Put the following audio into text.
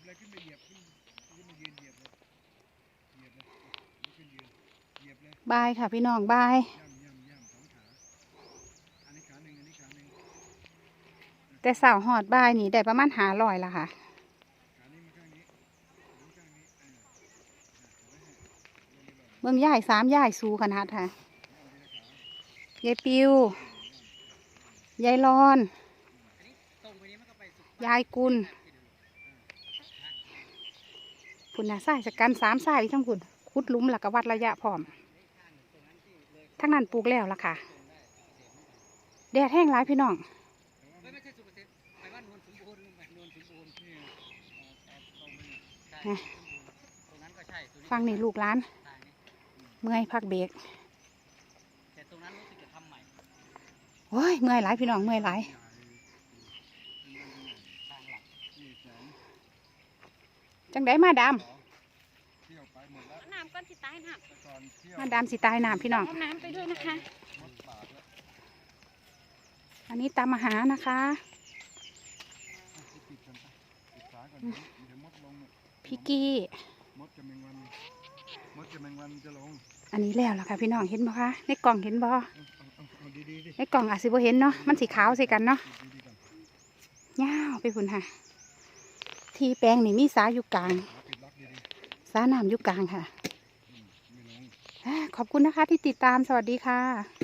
บเลยขึ้นไปเหยียบขึ้นขึ้นมายืนเหยียบเลยเหยียบเลยลุกขึ้นยืนเหยียบเลยบายค่ะพี่น้องบาย ย่ำย่ำย่ำสองขาอันนี้ขาหนึ่งอันนี้ขาหนึ่งแต่สาวหอดบายนี่ได้ประมาณหาลอยละค่ะ ขานี้มาข้างนี้ขานี้ข้างนี้ออเออเอาไว้ให้ลงไปเลยเบิ่งย่ายสามย่ายสูขนาดค่ะยายปิวยายรอน ยายกุล พุ่นนะสายสกันสามสายทั้งพุ่นคุดหลุมหลักวัดระยะพร้อม ทั้งนั้นปลูกแล้วล่ะค่ะ แดดแห้งร้ายพี่น้องไม่ไม่ใช่สุขเกษตรไปว่านวลสมบูรณ์ไปนวลสมบูรณ์นี่เอ่อตรงไปนี่ใช่ฮะตรงนั้นก็ใช่ตรงฟังนี่ลูกร้านใช่นี่เมื่อยพักเบรกแต่ตรงนั้นรู้สึกจะทำใหม่โอ้ยเมื่อยหลายพี่น้องเมื่อยหลาย จังไดมาดามเที่ยวไปหมดแล้วน้ำก้อนสิตายน้แต่ก่อนเที่ยวมาดามสิตายน้ำพี่น้องำเอาน้ำไปด้วยนะคะมดปากแล้วอันนี้ตามอาหารนะคะอะปิดกันไปปิดฝาก่อนเดี๋ยวเดี๋ยวมดลงเนี่ยพี่กี้มดกับแมงวันมดกับแมงวันจะลงอันนี้แล้วล่ะค่ะพี่น้องเห็นบ่คะในกล่องเห็นบ่เอาเอาเอาเอาดีๆดิในกล่องอาจสิบ่เห็นเนาะมันสีขาวใส่กันเนาะปิดดีๆก่อนยาวไปพุ่นค่ะ ทีแปลงนี่มีสาอยู่กลางสาปิดล็อกดีสาน้ำอยู่กลางค่ะ ขอบคุณนะคะที่ติดตามสวัสดีค่ะ